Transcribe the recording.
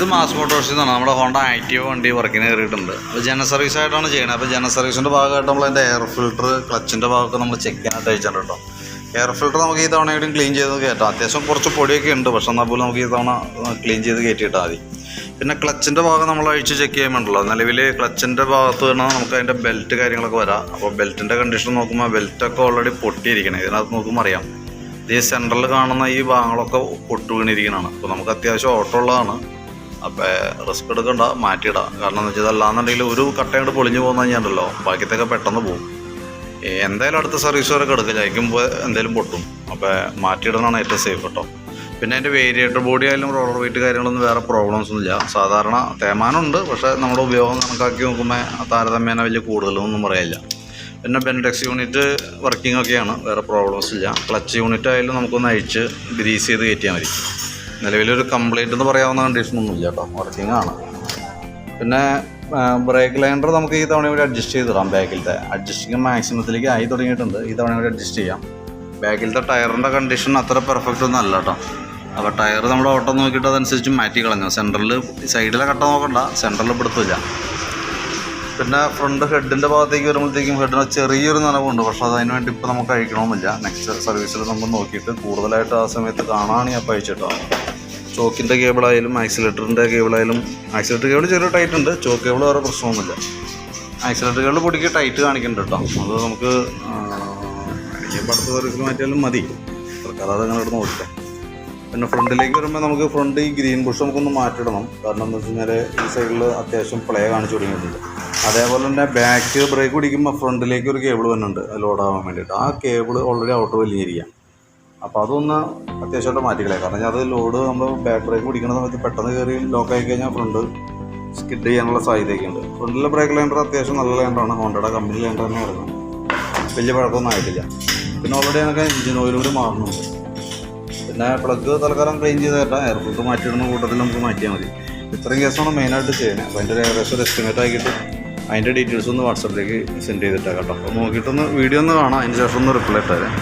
ഇത് മാസ് മോട്ടോഴ്സിൽ നിന്നാണ് നമ്മുടെ ഹോണ്ട ആക്റ്റീവ് വണ്ടി വർക്കിന് കയറിയിട്ടുണ്ട് അപ്പോൾ ജന സർവീസ് ആയിട്ടാണ് ചെയ്യുന്നത് അപ്പോൾ ജന സർവീസിന്റെ ഭാഗമായിട്ട് നമ്മൾ അതിന്റെ എയർ ഫിൽട്ടർ ക്ലച്ചിന്റെ ഭാഗമൊക്കെ നമ്മൾ ചെക്ക് ചെയ്യാനായിട്ട് അയച്ചിട്ടുണ്ട് കേട്ടോ. എയർ ഫിൽട്ടർ നമുക്ക് ഈ തവണ ക്ലീൻ ചെയ്ത് കയറ്റാം അത്യാവശ്യം കുറച്ച് പൊടിയൊക്കെ ഉണ്ട്. പക്ഷെ എന്നാൽ പോലും നമുക്ക് ഈ തവണ ക്ലീൻ ചെയ്ത് കയറ്റിയിട്ടാൽ മതി. പിന്നെ ക്ലച്ചിന്റെ ഭാഗം നമ്മൾ അഴിച്ച് ചെക്ക് ചെയ്യുമ്പോണ്ടല്ലോ നിലവിൽ ക്ലച്ചിന്റെ ഭാഗത്ത് വേണം നമുക്ക് അതിന്റെ ബെൽറ്റ് കാര്യങ്ങളൊക്കെ വരാം. അപ്പോൾ ബെൽറ്റിന്റെ കണ്ടീഷൻ നോക്കുമ്പോൾ ബെൽറ്റൊക്കെ ഓൾറെഡി പൊട്ടിയിരിക്കണേ. ഇതിനകത്ത് നോക്കുമ്പോൾ അറിയാം. ഈ സെന്ററിൽ കാണുന്ന ഈ ഭാഗങ്ങളൊക്കെ പൊട്ടു വീണിരിക്കുന്നതാണ് അപ്പോൾ നമുക്ക് അത്യാവശ്യം ഓട്ടം ഉള്ളതാണ്. അപ്പോൾ റിസ്ക് എടുക്കണ്ട മാറ്റിയിടാം. കാരണം എന്ന് വെച്ചാൽ അല്ലാന്നുണ്ടെങ്കിൽ ഒരു കട്ടയോട് പൊളിഞ്ഞു പോകുന്ന കഴിഞ്ഞാണ്ടല്ലോ ബാക്കിയത്തൊക്കെ പെട്ടെന്ന് പോകും. എന്തായാലും അടുത്ത സർവീസ് വരെ എടുക്കുക ജയിക്കുമ്പോൾ എന്തായാലും പൊട്ടും. അപ്പോൾ മാറ്റിയിടണമാണ് ഏറ്റവും സേഫ് കേട്ടോ പിന്നെ അതിന്റെ വേരിയേറ്റർ ബോഡി ആയാലും റോളർ വെയിറ്റ് കാര്യങ്ങളൊന്നും വേറെ പ്രോബ്ലംസ് ഒന്നുമില്ല സാധാരണ തേമാനമുണ്ട് പക്ഷേ നമ്മുടെ ഉപയോഗം കണക്കാക്കി നോക്കുമ്പോൾ താരതമ്യേന വലിയ കൂടുതലൊന്നും പറയാനില്ല. പിന്നെ ബെൻഡെക്സ് യൂണിറ്റ് വർക്കിംഗ് ഒക്കെയാണ് വേറെ പ്രോബ്ലംസ് ഇല്ല. ക്ലച്ച് യൂണിറ്റ് ആയാലും നമുക്കൊന്ന് അഴിച്ച് ഗ്രീസ് ചെയ്ത് കയറ്റിയാൽ മതി. നിലവിലൊരു കംപ്ലൈന്റ് എന്ന് പറയാവുന്ന കണ്ടീഷനൊന്നുമില്ല കേട്ടോ. വർക്കിംഗ് ആണ്. പിന്നെ ബ്രേക്ക് ലൈൻഡർ നമുക്ക് ഈ തവണ ഇവിടെ അഡ്ജസ്റ്റ് ചെയ്തിടാം ബാക്കിലത്തെ അഡ്ജസ്റ്റിങ് മാക്സിമത്തിലേക്ക് ആയി തുടങ്ങിയിട്ടുണ്ട്. ഈ തവണ ഇവിടെ അഡ്ജസ്റ്റ് ചെയ്യാം. ബാക്കിലത്തെ ടയറിന്റെ കണ്ടീഷൻ അത്ര പെർഫെക്റ്റ് ഒന്നും അല്ല കേട്ടോ. അപ്പോൾ ടയർ നമ്മൾ ഓട്ടം നോക്കിയിട്ട് അതനുസരിച്ച് മാറ്റി കളഞ്ഞു. സെന്ററിൽ സൈഡിലെ കട്ട നോക്കണ്ട. സെന്ററിൽ പിടുത്തില്ല പിന്നെ ഫ്രണ്ട് ഹെഡിന്റെ ഭാഗത്തേക്ക് വരുമ്പോഴത്തേക്കും ഹെഡിന് ചെറിയൊരു നനവുണ്ട്. പക്ഷേ അതിന് വേണ്ടി ഇപ്പോൾ നമുക്ക് അഴിക്കണമെന്നില്ല നെക്സ്റ്റ് സർവീസിൽ നമ്മൾ നോക്കിയിട്ട് കൂടുതലായിട്ട് ആ സമയത്ത് കാണുകയാണെങ്കിൽ അപ്പോൾ അയച്ചിട്ടോ ചോക്കിന്റെ കേബിളായാലും ആക്സിലേറ്ററിന്റെ കേബിളായാലും ആക്സിലേറ്റർ കേബിൾ ചെറിയ ടൈറ്റ് ഉണ്ട്. ചോക്ക് കേബിൾ വേറെ പ്രശ്നമൊന്നുമില്ല. ആക്സിലേറ്റർ കേബിൾ പൊടിക്ക് ടൈറ്റ് കാണിക്കുന്നുണ്ട് കേട്ടോ. അത് നമുക്ക് പടത്ത് സർവീസിൽ മാറ്റിയാലും മതി. തൽക്കാലം അങ്ങനെ ഇടുന്ന് നോക്കട്ടെ പിന്നെ ഫ്രണ്ടിലേക്ക് വരുമ്പോൾ നമുക്ക് ഫ്രണ്ട് ഈ ഗ്രീൻ ബുഷ് നമുക്കൊന്ന് മാറ്റിടണം കാരണം എന്താ വെച്ച് കഴിഞ്ഞാൽ ഈ സൈഡിൽ അത്യാവശ്യം പ്ലേ കാണിച്ചു തുടങ്ങിയിട്ടുണ്ട് അതേപോലെ തന്നെ ബാക്ക് ബ്രേക്ക് പിടിക്കുമ്പോൾ ഫ്രണ്ടിലേക്ക് ഒരു കേബിൾ വരുന്നുണ്ട് ലോഡാവാൻ വേണ്ടിയിട്ട്. ആ കേബിൾ ഓൾറെഡി ഔട്ട് വലിയിരിക്കുക അപ്പോൾ അതൊന്ന് അത്യാവശ്യമായിട്ട് മാറ്റിക്കളെ കാരണം അത് ലോഡ് നമ്മൾ ബാക്ക് ബ്രേക്ക് പിടിക്കുന്ന സമയത്ത് പെട്ടെന്ന് കയറി ലോക്ക് ആയി കഴിഞ്ഞാൽ ഫ്രണ്ട് സ്കിഡ് ചെയ്യാനുള്ള സാധ്യതയൊക്കെ ഉണ്ട്. ഫ്രണ്ടിലെ ബ്രേക്ക് ലൈൻഡർ അത്യാവശ്യം നല്ല ലൈൻഡറാണ് ഹോണ്ടയുടെ കമ്പനി ലൈൻഡർ തന്നെയായിരുന്നു. വലിയ പഴക്കമൊന്നും ആയിട്ടില്ല. പിന്നെ ഓൾറെഡി നമുക്ക് എഞ്ചിൻ ഓയിൽ കൂടി മാറുന്നുണ്ട്. പിന്നെ പ്ലഗ് തൽക്കാലം ക്ലീൻ ചെയ്ത് തരാം എയർ മാറ്റിയിടുന്ന കൂട്ടത്തിൽ നമുക്ക് മാറ്റിയാൽ മതി. ഇത്രയും കേസാണ് മെയിനായിട്ട് ചെയ്യുന്നത്. അപ്പോൾ അതിന്റെ ഒരു ഏകദേശം ഒരു എസ്റ്റിമേറ്റ് ആക്കിയിട്ട് അതിന്റെ ഡീറ്റെയിൽസ് ഒന്ന് വാട്സപ്പിലേക്ക് സെൻഡ് ചെയ്തിട്ടേക്കാം കേട്ടോ. അപ്പോൾ നോക്കിയിട്ടൊന്ന് വീഡിയോ ഒന്ന് കാണാം. അതിന് ശേഷം ഒന്ന് റിപ്ലൈ ഇട്ടേരാം